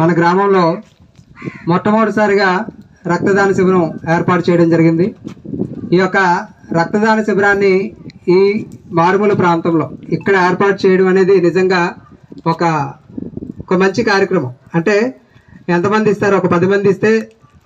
మన గ్రామంలో మొట్టమొదటిసారిగా రక్తదాన శిబిరం ఏర్పాటు చేయడం జరిగింది. ఈ యొక్క రక్తదాన శిబిరాన్ని ఈ మారుమూల ప్రాంతంలో ఇక్కడ ఏర్పాటు చేయడం అనేది నిజంగా ఒక ఒక మంచి కార్యక్రమం. అంటే ఎంతమంది ఇస్తారు? ఒక పది మంది ఇస్తే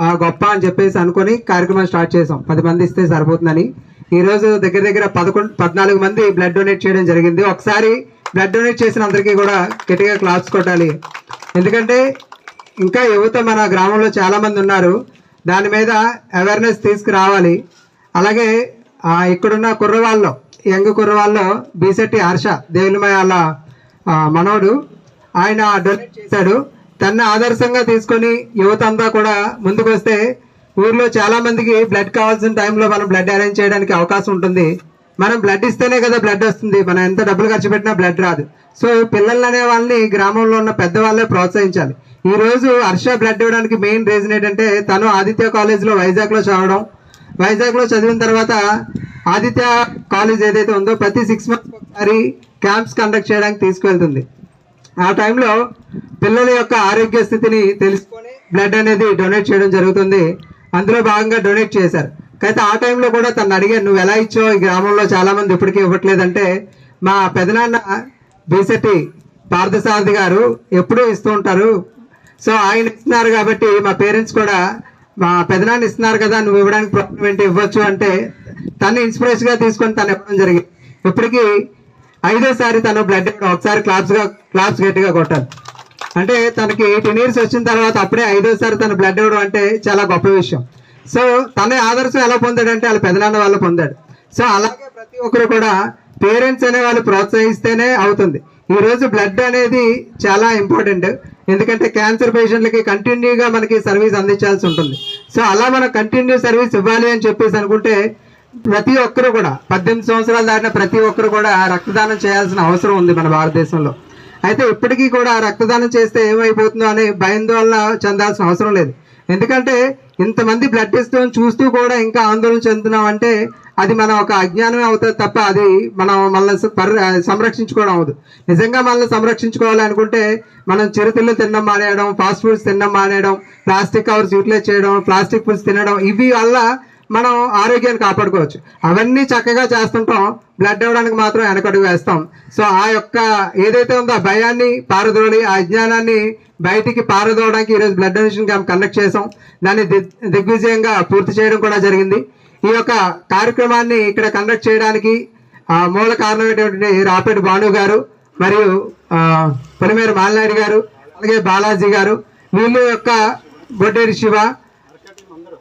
ఆ గొప్ప అని చెప్పేసి అనుకొని కార్యక్రమం స్టార్ట్ చేసాం పది మంది ఇస్తే సరిపోతుందని. ఈరోజు దగ్గర దగ్గర పదకొండు పద్నాలుగు మంది బ్లడ్ డొనేట్ చేయడం జరిగింది. ఒకసారి బ్లడ్ డొనేట్ చేసిన అందరికీ కూడా గట్టిగా క్లాప్స్ కొట్టాలి. ఎందుకంటే ఇంకా యువత మన గ్రామంలో చాలామంది ఉన్నారు. దాని మీద అవేర్నెస్ తీసుకురావాలి. అలాగే ఇక్కడున్న కుర్రవాళ్ళలో యంగ్ కుర్రవాళ్ళలో బీసెట్టి హర్ష దేవులమయ వాళ్ళ మనోడు ఆయన డొనేట్ చేశాడు. తన ఆదర్శంగా తీసుకొని యువత అంతా కూడా ముందుకు వస్తే ఊర్లో చాలామందికి బ్లడ్ కావాల్సిన టైంలో మనం బ్లడ్ అరేంజ్ చేయడానికి అవకాశం ఉంటుంది. మనం బ్లడ్ ఇస్తేనే కదా బ్లడ్ వస్తుంది. మనం ఎంత డబ్బులు ఖర్చు పెట్టినా బ్లడ్ రాదు. సో పిల్లలు అనే వాళ్ళని గ్రామంలో ఉన్న పెద్దవాళ్ళే ప్రోత్సహించాలి. ఈ రోజు హర్ష బ్లడ్ ఇవ్వడానికి మెయిన్ రీజన్ ఏంటంటే తను ఆదిత్య కాలేజ్లో వైజాగ్లో చదవడం. వైజాగ్లో చదివిన తర్వాత ఆదిత్య కాలేజ్ ఏదైతే ఉందో ప్రతి సిక్స్ మంత్స్ ఒకసారి క్యాంప్స్ కండక్ట్ చేయడానికి తీసుకువెళ్తుంది ఆ టైంలో పిల్లల యొక్క ఆరోగ్య స్థితిని తెలుసుకొని బ్లడ్ అనేది డొనేట్ చేయడం జరుగుతుంది. అందులో భాగంగా డొనేట్ చేశారు. అయితే ఆ టైంలో కూడా తను అడిగాను నువ్వు ఎలా ఇచ్చావు? ఈ గ్రామంలో చాలా మంది ఇప్పటికీ ఇవ్వట్లేదంటే మా పెదనాన్న బీసెట్టి పార్థసారథి గారు ఎప్పుడూ ఇస్తూ ఉంటారు. సో ఆయన ఇస్తున్నారు కాబట్టి మా పేరెంట్స్ కూడా మా పెదనాన్న ఇస్తున్నారు కదా నువ్వు ఇవ్వడానికి ప్రాబ్లం ఏంటి? ఇవ్వచ్చు అంటే తను ఇన్స్పిరేషన్గా తీసుకొని తను ఇవ్వడం జరిగింది. ఇప్పటికీ ఐదోసారి తను బ్లడ్ ఇవ్వడం ఒకసారి క్లాప్స్గా క్లాప్స్ గట్టిగా కొట్టాలి అంటే తనకి ఎయిటీన్ ఇయర్స్ వచ్చిన తర్వాత అప్పుడే ఐదోసారి తను బ్లడ్ ఇవ్వడం అంటే చాలా గొప్ప విషయం. సో తన ఆదర్శం ఎలా పొందాడంటే వాళ్ళ పెదనాన్న వాళ్ళు పొందాడు. సో అలాగే ప్రతి ఒక్కరు కూడా పేరెంట్స్ అనే వాళ్ళు ప్రోత్సహిస్తేనే అవుతుంది. ఈరోజు బ్లడ్ అనేది చాలా ఇంపార్టెంట్. ఎందుకంటే క్యాన్సర్ పేషెంట్లకి కంటిన్యూగా మనకి సర్వీస్ అందించాల్సి ఉంటుంది. సో అలా మనం కంటిన్యూ సర్వీస్ ఇవ్వాలి అని చెప్పేసి అనుకుంటే ప్రతి ఒక్కరు కూడా పద్దెనిమిది సంవత్సరాలు దాటిన ప్రతి ఒక్కరు కూడా రక్తదానం చేయాల్సిన అవసరం ఉంది మన భారతదేశంలో. అయితే ఇప్పటికీ కూడా రక్తదానం చేస్తే ఏమైపోతుందో అనే భయాందోళన చెందాల్సిన అవసరం లేదు. ఎందుకంటే ఇంతమంది బ్లడ్ ఇస్తూ చూస్తూ కూడా ఇంకా ఆందోళన చెందుతున్నాం అంటే అది మన ఒక అజ్ఞానమే అవుతుంది తప్ప అది మనం మనల్ని సంరక్షించుకోవడం అవదు నిజంగా మనల్ని సంరక్షించుకోవాలి అనుకుంటే మనం చిరుతిళ్ళు తినడం మానేయడం ఫాస్ట్ ఫుడ్స్ తినడం మానేయడం ప్లాస్టిక్ కవర్స్ యూటిలైజ్ చేయడం ప్లాస్టిక్ ఫుడ్స్ తినడం ఇవి వల్ల మనం ఆరోగ్యాన్ని కాపాడుకోవచ్చు. అవన్నీ చక్కగా చేస్తుంటాం. బ్లడ్ ఇవ్వడానికి మాత్రం వెనకడుగు వేస్తాం. సో ఆ యొక్క ఏదైతే ఉందో ఆ భయాన్ని పారదోడి ఆ అజ్ఞానాన్ని బయటికి పారదోవడానికి ఈరోజు బ్లడ్ డొనేషన్ క్యాంప్ కండక్ట్ చేసాం దాన్ని దిగ్- దిగ్విజయంగా పూర్తి చేయడం కూడా జరిగింది. ఈ యొక్క కార్యక్రమాన్ని ఇక్కడ కండక్ట్ చేయడానికి ఆ, మూల కారణమైనటువంటి రాపేటి భాను గారు మరియు ఆ, పొలిమేరు మాలనాయుడు గారు అలాగే బాలాజీ గారు వీళ్ళు యొక్క బొడ్డేరి శివ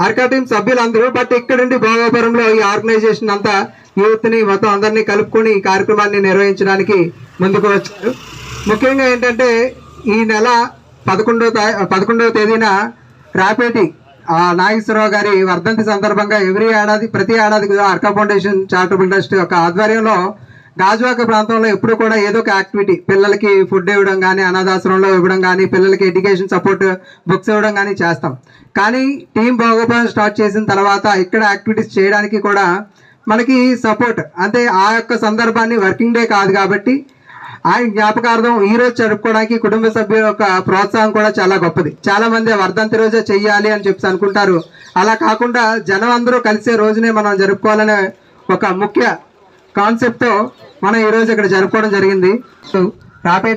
అర్కా టీం సభ్యులందరూ బట్ ఇక్కడుండి భోగాపురంలో ఈ ఆర్గనైజేషన్ అంతా యూత్ని మొత్తం అందరినీ కలుపుకొని ఈ కార్యక్రమాన్ని నిర్వహించడానికి ముందుకు వచ్చారు. ముఖ్యంగా ఏంటంటే ఈ నెల పదకొండవ పదకొండవ తేదీన రాపేటి ఆ నాగేశ్వరరావు గారి వర్ధంతి సందర్భంగా ఎవ్రీ ఏడాది ప్రతి ఏడాది కూడా అర్కా ఫౌండేషన్ చారిటబుల్ ట్రస్ట్ యొక్క ఆధ్వర్యంలో గాజువాక ప్రాంతంలో ఎప్పుడు కూడా ఏదో ఒక యాక్టివిటీ పిల్లలకి ఫుడ్ ఇవ్వడం కానీ అనాథాశ్రమంలో ఇవ్వడం కానీ పిల్లలకి ఎడ్యుకేషన్ సపోర్ట్ బుక్స్ ఇవ్వడం కానీ చేస్తాం. కానీ టీం భోగోపాయం స్టార్ట్ చేసిన తర్వాత ఇక్కడ యాక్టివిటీస్ చేయడానికి కూడా మనకి సపోర్ట్ అంటే ఆ యొక్క సందర్భాన్ని వర్కింగ్ డే కాదు కాబట్టి ఆయన జ్ఞాపకార్థం ఈ రోజు జరుపుకోవడానికి కుటుంబ సభ్యుల యొక్క ప్రోత్సాహం కూడా చాలా గొప్పది. చాలా మంది వర్ధంతి రోజే చెయ్యాలి అని చెప్పి అనుకుంటారు. అలా కాకుండా జనం అందరూ కలిసే రోజునే మనం జరుపుకోవాలనే ఒక ముఖ్య కాన్సెప్ట్తో మనం ఈ రోజు ఇక్కడ జరుపుకోవడం జరిగింది. సో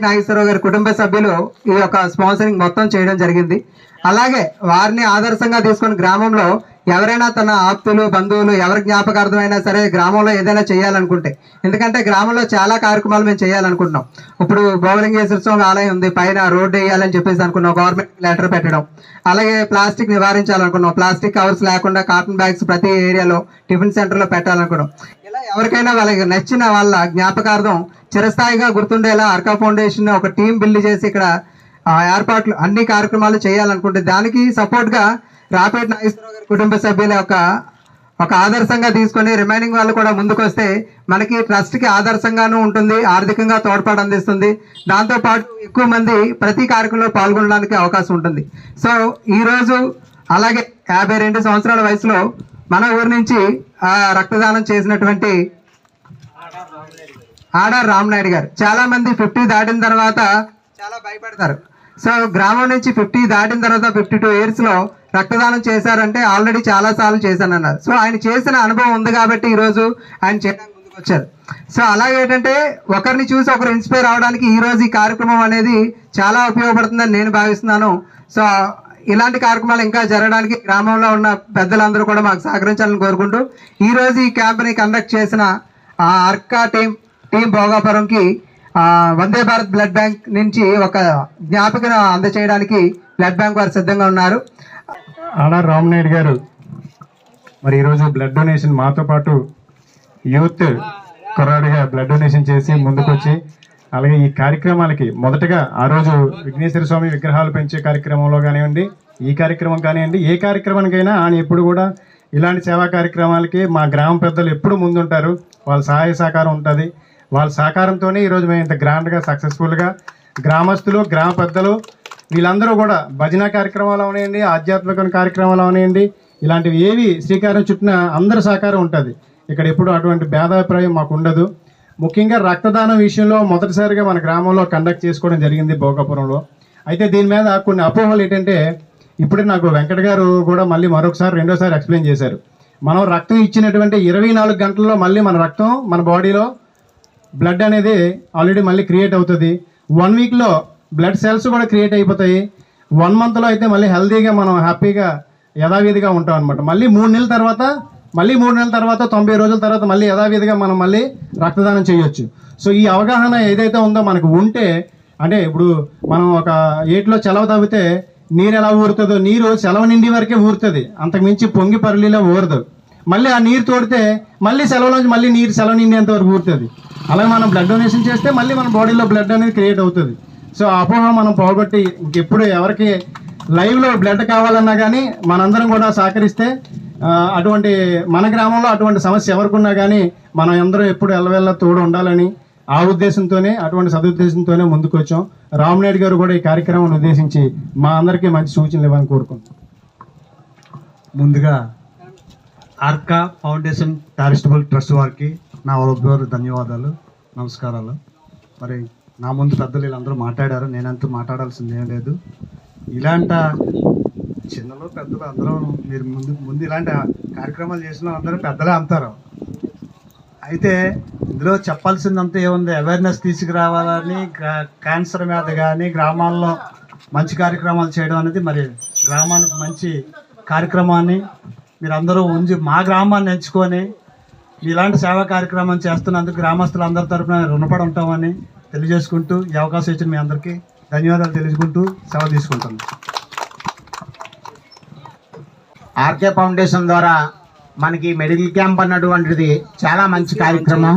నాగేశ్వరరావు గారి కుటుంబ సభ్యులు ఈ యొక్క స్పాన్సరింగ్ మొత్తం చేయడం జరిగింది. అలాగే వారిని ఆదర్శంగా తీసుకొని గ్రామంలో ఎవరైనా తన ఆప్తులు బంధువులు ఎవరి జ్ఞాపకార్థమైనా సరే గ్రామంలో ఏదైనా చేయాలనుకుంటే ఎందుకంటే గ్రామంలో చాలా కార్యక్రమాలు మేము చేయాలనుకుంటున్నాం. ఇప్పుడు బౌలింగేశ్వర స్వామి ఆలయం ఉంది పైన రోడ్డు వేయాలని చెప్పేసి అనుకున్నాం గవర్నమెంట్ లెటర్ పెట్టడం. అలాగే ప్లాస్టిక్ నివారించాలనుకున్నాం ప్లాస్టిక్ కవర్స్ లేకుండా కాటన్ బ్యాగ్స్ ప్రతి ఏరియాలో టిఫిన్ సెంటర్లో పెట్టాలనుకున్నాం. ఇలా ఎవరికైనా వాళ్ళకి నచ్చిన వాళ్ళ జ్ఞాపకార్థం చిరస్థాయిగా గుర్తుండేలా అర్కా ఫౌండేషన్ ఒక టీం బిల్డ్ చేసి ఇక్కడ ఆ ఏర్పాట్లు అన్ని కార్యక్రమాలు చేయాలనుకుంటే దానికి సపోర్ట్గా రాపేట్ నాగేశ్వరరావు గారి కుటుంబ సభ్యుల యొక్క ఒక ఆదర్శంగా తీసుకొని రిమైనింగ్ వాళ్ళు కూడా ముందుకొస్తే మనకి ట్రస్ట్కి ఆదర్శంగానూ ఉంటుంది ఆర్థికంగా తోడ్పాటు అందిస్తుంది. దాంతో పాటు ఎక్కువ మంది ప్రతి కార్యక్రమంలో పాల్గొనడానికి అవకాశం ఉంటుంది. సో ఈ రోజు అలాగే యాభై రెండు సంవత్సరాల వయసులో మన ఊరి నుంచి ఆ రక్తదానం చేసినటువంటి ఆడార్ రామనాయుడు గారు. చాలామంది ఫిఫ్టీ దాటిన తర్వాత చాలా భయపడతారు. సో గ్రామం నుంచి ఫిఫ్టీ దాటిన తర్వాత ఫిఫ్టీ టూ ఇయర్స్లో రక్తదానం చేశారంటే ఆల్రెడీ చాలాసార్లు చేశానన్నారు. సో ఆయన చేసిన అనుభవం ఉంది కాబట్టి ఈరోజు ఆయన చేయడానికి ముందుకు వచ్చారు సో అలాగే ఏంటంటే ఒకరిని చూసి ఒకరు ఇన్స్పైర్ అవడానికి ఈరోజు ఈ కార్యక్రమం అనేది చాలా ఉపయోగపడుతుందని నేను భావిస్తున్నాను. సో ఇలాంటి కార్యక్రమాలు ఇంకా జరగడానికి గ్రామంలో ఉన్న పెద్దలందరూ కూడా మాకు సహకరించాలని కోరుకుంటూ ఈరోజు ఈ క్యాంప్ని కండక్ట్ చేసిన ఆ అర్కా టీం టీం భోగాపురంకి వందే భారత్ బ్లడ్ బ్యాంక్ నుంచి ఒక జ్ఞాపికను అందచేయడానికి బ్లడ్ బ్యాంక్ వారు సిద్ధంగా ఉన్నారు. అలా రామ్నాయుడు గారు మరి ఈరోజు బ్లడ్ డొనేషన్ మాతో పాటు యూత్ కుర్రాడిగా బ్లడ్ డొనేషన్ చేసి ముందుకొచ్చి అలాగే ఈ కార్యక్రమాలకి మొదటగా ఆ రోజు విఘ్నేశ్వర స్వామి విగ్రహాలు పెంచే కార్యక్రమంలో కానివ్వండి ఈ కార్యక్రమం కానివ్వండి ఏ కార్యక్రమానికైనా ఆయన ఎప్పుడు కూడా ఇలాంటి సేవా కార్యక్రమాలకి మా గ్రామ పెద్దలు ఎప్పుడు ముందుంటారు వాళ్ళ సహాయ సహకారం ఉంటుంది. వాళ్ళ సహకారంతోనే ఈరోజు మేము ఇంత గ్రాండ్గా సక్సెస్ఫుల్గా గ్రామస్తులు గ్రామ పెద్దలు వీళ్ళందరూ కూడా భజన కార్యక్రమాలు అవనివ్వండి ఆధ్యాత్మిక కార్యక్రమాలు అవనివ్వండి ఇలాంటివి ఏవి శ్రీకారం చుట్టిన అందరి సహకారం ఉంటుంది. ఇక్కడ ఎప్పుడు అటువంటి భేదాభిప్రాయం మాకు ఉండదు. ముఖ్యంగా రక్తదానం విషయంలో మొదటిసారిగా మన గ్రామంలో కండక్ట్ చేసుకోవడం జరిగింది భోగాపురంలో. అయితే దీని మీద కొన్ని అపోహలు ఏంటంటే ఇప్పుడే నాకు వెంకట గారు కూడా మళ్ళీ మరొకసారి రెండోసారి ఎక్స్ప్లెయిన్ చేశారు. మనం రక్తం ఇచ్చినటువంటి ఇరవై నాలుగు గంటల్లో మళ్ళీ మన రక్తం మన బాడీలో బ్లడ్ అనేది ఆల్రెడీ మళ్ళీ క్రియేట్ అవుతుంది. వన్ వీక్లో బ్లడ్ సెల్స్ కూడా క్రియేట్ అయిపోతాయి. వన్ మంత్లో అయితే మళ్ళీ హెల్తీగా మనం హ్యాపీగా యథావిధిగా ఉంటాం అనమాట మళ్ళీ మూడు నెలల తర్వాత మళ్ళీ మూడు నెలల తర్వాత తొంభై రోజుల తర్వాత మళ్ళీ యథావిధిగా మనం మళ్ళీ రక్తదానం చేయొచ్చు. సో ఈ అవగాహన ఏదైతే ఉందో మనకు ఉంటే అంటే ఇప్పుడు మనం ఒక ఏట్లో చెలవ తవ్వితే నీరు ఎలా ఊరుతుందో నీరు సెలవు నిండి వరకే ఊరుతుంది. అంతకుమించి పొంగి పరలిలో ఊరదు. మళ్ళీ ఆ నీరు తోడితే మళ్ళీ సెలవులోంచి మళ్ళీ నీరు సెలవు నిండేంత వరకు ఊరుతుంది. అలాగే మనం బ్లడ్ డొనేషన్ చేస్తే మళ్ళీ మన బాడీలో బ్లడ్ అనేది క్రియేట్ అవుతుంది. సో అపోహ మనం పోగొట్టి ఇంకెప్పుడు ఎవరికి లైవ్లో బ్లడ్ కావాలన్నా కానీ మనందరం కూడా సహకరిస్తే అటువంటి మన గ్రామంలో అటువంటి సమస్య ఎవరికున్నా కానీ మనం అందరూ ఎప్పుడు ఎల్లవెల్ల తోడు ఉండాలని ఆ ఉద్దేశంతోనే అటువంటి సదుద్దేశంతోనే ముందుకు వచ్చాం గారు కూడా ఈ కార్యక్రమాన్ని ఉద్దేశించి మా అందరికీ మంచి సూచనలు ఇవ్వని కోరుకుంటున్నాం. ముందుగా ఆర్కా ఫౌండేషన్ చారిటబుల్ ట్రస్ట్ వారికి నా గారు ధన్యవాదాలు నమస్కారాలు. మరి నా ముందు పెద్దలు వీళ్ళందరూ మాట్లాడారు నేనంతా మాట్లాడాల్సింది ఏం లేదు. ఇలాంట చిన్నలు పెద్దలు అందరూ మీరు ముందు ముందు ఇలాంటి కార్యక్రమాలు చేసిన అందరూ పెద్దలే అంటారు. అయితే ఇందులో చెప్పాల్సిందంతా ఏముంది? అవేర్నెస్ తీసుకురావాలని క్యాన్సర్ మీద కానీ గ్రామాల్లో మంచి కార్యక్రమాలు చేయడం అనేది మరి గ్రామానికి మంచి కార్యక్రమాన్ని మీరందరూ ఉంచి మా గ్రామాన్ని ఎంచుకొని ఇలాంటి సేవా కార్యక్రమం చేస్తున్నందుకు గ్రామస్తులందరి తరపున రుణపడి ఉంటామని తెలియజేసుకుంటూ ఈ అవకాశం ఇచ్చిన మీ అందరికీ ధన్యవాదాలు తెలుసుకుంటూ సేవ తీసుకుంటాను ఆర్కే ఫౌండేషన్ ద్వారా మనకి మెడికల్ క్యాంప్ అన్నటువంటిది చాలా మంచి కార్యక్రమం.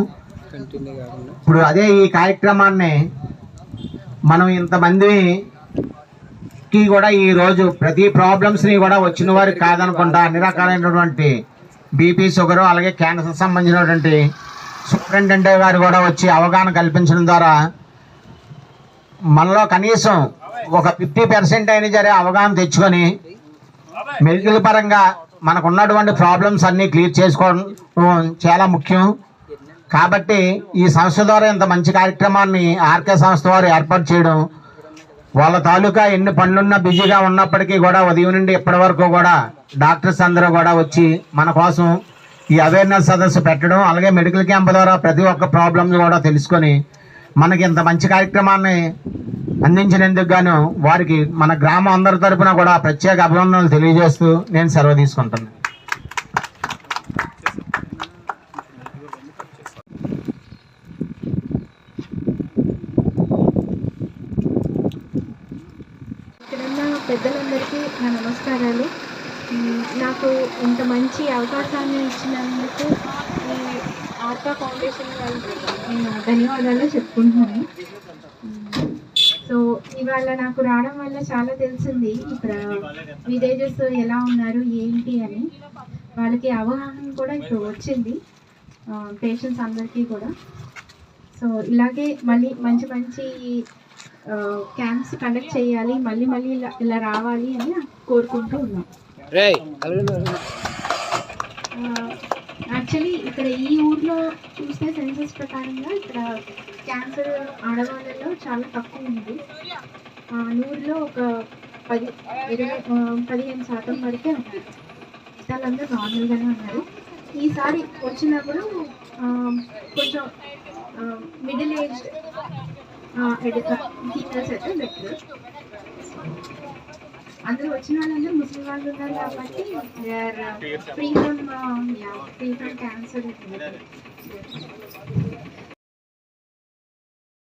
ఇప్పుడు అదే ఈ కార్యక్రమాన్ని మనం ఇంతమందికి కూడా ఈ రోజు ప్రతి ప్రాబ్లమ్స్ని కూడా వచ్చిన వారికి కాదనుకుంటా అన్ని రకాలైనటువంటి బీపీ షుగరు అలాగే క్యాన్సర్ సంబంధించినటువంటి సూపరింటెండెంట్ గారు కూడా వచ్చి అవగాహన కల్పించడం ద్వారా మనలో కనీసం ఒక ఫిఫ్టీ పర్సెంట్ అయినా సరే అవగాహన తెచ్చుకొని మెడికల్ పరంగా మనకు ఉన్నటువంటి ప్రాబ్లమ్స్ అన్నీ క్లియర్ చేసుకోవడం చాలా ముఖ్యం. కాబట్టి ఈ సంస్థ ద్వారా ఇంత మంచి కార్యక్రమాన్ని ఆర్కే సంస్థ వారు ఏర్పాటు చేయడం వాళ్ళ తాలూకా ఎన్ని పనులున్నా బిజీగా ఉన్నప్పటికీ కూడా ఉదయం నుండి ఇప్పటి వరకు కూడా డాక్టర్స్ అందరూ కూడా వచ్చి మన కోసం ఈ అవేర్నెస్ సదస్సు పెట్టడం అలాగే మెడికల్ క్యాంప్ ద్వారా ప్రతి ఒక్క ప్రాబ్లమ్స్ కూడా తెలుసుకొని మనకి ఇంత మంచి కార్యక్రమాన్ని అందించినందుకు గాను వారికి మన గ్రామం అందరి తరపున కూడా ప్రత్యేక అభినందనలు తెలియజేస్తూ నేను సెలవు తీసుకుంటున్నాను ఇక్కడున్న పెద్దలందరికీ నా నమస్కారాలు. నాకు ఇంత మంచి అవకాశాన్ని ఇచ్చినందుకు ఈ ఆర్కా ఫౌండేషన్ వాళ్ళకి నేను ధన్యవాదాలు చెప్పుకుంటున్నాను. సో ఇవాళ నాకు రావడం వల్ల చాలా తెలిసింది ఇక్కడ విలేజెస్ ఎలా ఉన్నారు ఏంటి అని. వాళ్ళకి అవగాహన కూడా ఇప్పుడు వచ్చింది పేషెంట్స్ అందరికీ కూడా. సో ఇలాగే మళ్ళీ మంచి మంచి క్యాంప్స్ కండక్ట్ చేయాలి మళ్ళీ మళ్ళీ ఇలా ఇలా రావాలి అని కోరుకుంటూ ఉన్నాం. యాక్చువల్లీ ఇక్కడ ఈ ఊర్లో చూస్తే సెన్సస్ ప్రకారంగా ఇక్కడ క్యాన్సర్ ఆడవాళ్ళలో చాలా తక్కువ ఉంది. ఉంది నూరులో ఒక పది ఇరవై పదిహేను శాతం వరకే ఉన్నారు. వాళ్ళందరూ నార్మల్గానే ఉన్నారు. ఈసారి వచ్చినప్పుడు కొంచెం మిడిల్ ఏజ్ టీచర్స్ అయితే బెటర్. అందరూ వచ్చిన వాళ్ళందరూ ముస్లిం వాళ్ళు ఉన్నారు కాబట్టి free from free from cancer